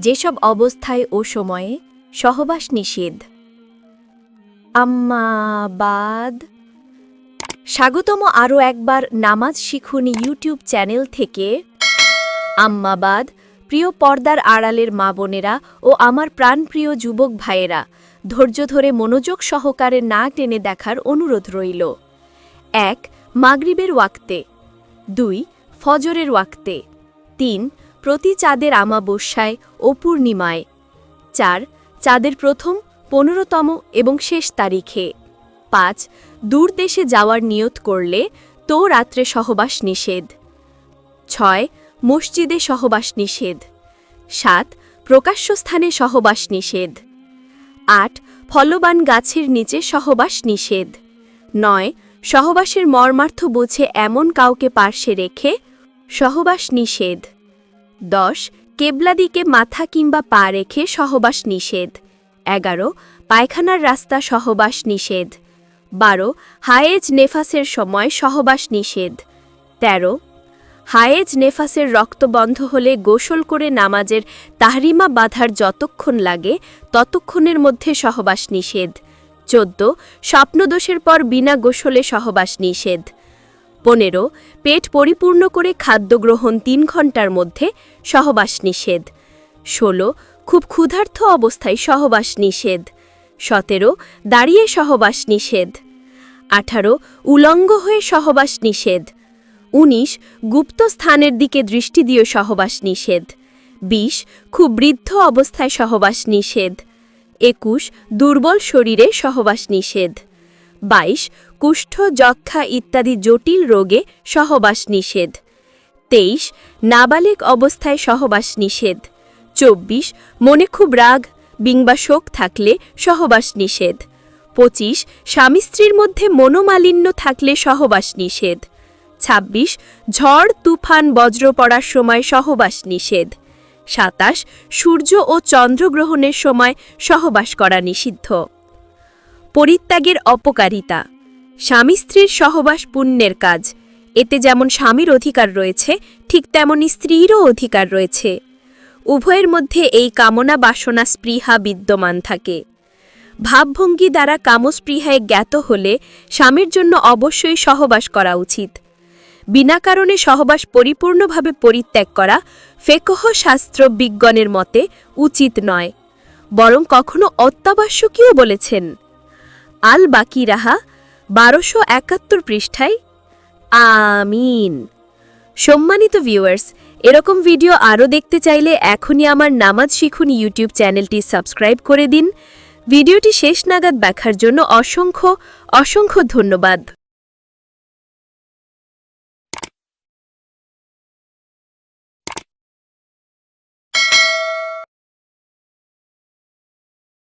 যেসব অবস্থায় ও সময়ে সহবাস নিষেধ। আম্মাবাদ স্বাগতম আরও একবার নামাজ শিখুন ইউটিউব চ্যানেল থেকে। আম্মাবাদ প্রিয় পর্দার আড়ালের মা বোনেরা ও আমার প্রাণপ্রিয় যুবক ভাইয়েরা, ধৈর্য ধরে মনোযোগ সহকারে না টেনে দেখার অনুরোধ রইল। এক, মাগরিবের ওয়াক্তে। দুই, ফজরের ওয়াক্তে। তিন প্রতি চাঁদের আমাবস্যায় ও পূর্ণিমায়। চার, চাঁদের প্রথম, পনেরোতম এবং শেষ তারিখে। পাঁচ, দূর দেশে যাওয়ার নিয়ত করলে তো রাত্রে সহবাস নিষেধ। ছয়, মসজিদে সহবাস নিষেধ। সাত, প্রকাশ্য স্থানে সহবাস নিষেধ। আট, ফলবান গাছের নিচে সহবাস নিষেধ। নয়, সহবাসের মর্মার্থ বুঝে এমন কাউকে পার্শ্বে রেখে সহবাস নিষেধ। দশ, কেবলা দিকে মাথা কিংবা পা রেখে সহবাস নিষেধ। এগারো, পায়খানার রাস্তা সহবাস নিষেধ। বারো, হায়েজ নেফাসের সময় সহবাস নিষেধ। তেরো, হায়েজ নেফাসের রক্ত বন্ধ হলে গোসল করে নামাজের তাহরিমা বাঁধার যতক্ষণ লাগে, ততক্ষণের মধ্যে সহবাস নিষেধ। চোদ্দ, স্বপ্নদোষের পর বিনা গোসলে সহবাস নিষেধ। পনেরো, পেট পরিপূর্ণ করে খাদ্য গ্রহণ তিন ঘণ্টার মধ্যে সহবাস নিষেধ। ষোলো, খুব ক্ষুধার্থ অবস্থায় সহবাস নিষেধ। সতেরো, দাঁড়িয়ে সহবাস নিষেধ। আঠারো, উলঙ্গ হয়ে সহবাস নিষেধ। উনিশ, গুপ্ত স্থানের দিকে দৃষ্টি দিয়ে সহবাস নিষেধ। বিশ, খুব বৃদ্ধ অবস্থায় সহবাস নিষেধ। একুশ, দুর্বল শরীরে সহবাস নিষেধ। বাইশ, কুষ্ঠ যক্ষা ইত্যাদি জটিল রোগে সহবাস নিষেধ। তেইশ, নাবালেক অবস্থায় সহবাস নিষেধ। চব্বিশ, মনে খুব রাগ বিংবা শোক থাকলে সহবাস নিষেধ। পঁচিশ, স্বামী স্ত্রীর মধ্যে মনোমালিন্য থাকলে সহবাস নিষেধ। ২৬ ঝড়, তুফান বজ্র পড়ার সময় সহবাস নিষেধ। সাতাশ, সূর্য ও চন্দ্রগ্রহণের সময় সহবাস করা নিষিদ্ধ। পরিত্যাগের অপকারিতা। স্বামী স্ত্রীর সহবাস পুণ্যের কাজ। এতে যেমন স্বামীর অধিকার রয়েছে, ঠিক তেমনি স্ত্রীরও অধিকার রয়েছে। উভয়ের মধ্যে এই কামনা বাসনা স্পৃহা বিদ্যমান থাকে। ভাবভঙ্গি দ্বারা কামস্পৃহায় জ্ঞাত হলে স্বামীর জন্য অবশ্যই সহবাস করা উচিত। বিনা কারণে সহবাস পরিপূর্ণভাবে পরিত্যাগ করা ফেকহ শাস্ত্র বিজ্ঞানের মতে উচিত নয়। বরং কখনো অত্যাবশ্যকীয় বলেছেন। আল বাকি রাহা বারোশো একাত্তর পৃষ্ঠায়। আমিন। সম্মানিত ভিউয়ার্স, এরকম ভিডিও আরও দেখতে চাইলে এখনই আমার নামাজ শিখুন ইউটিউব চ্যানেলটি সাবস্ক্রাইব করে দিন। ভিডিওটি শেষ নাগাদ দেখার জন্য অসংখ্য অসংখ্য ধন্যবাদ।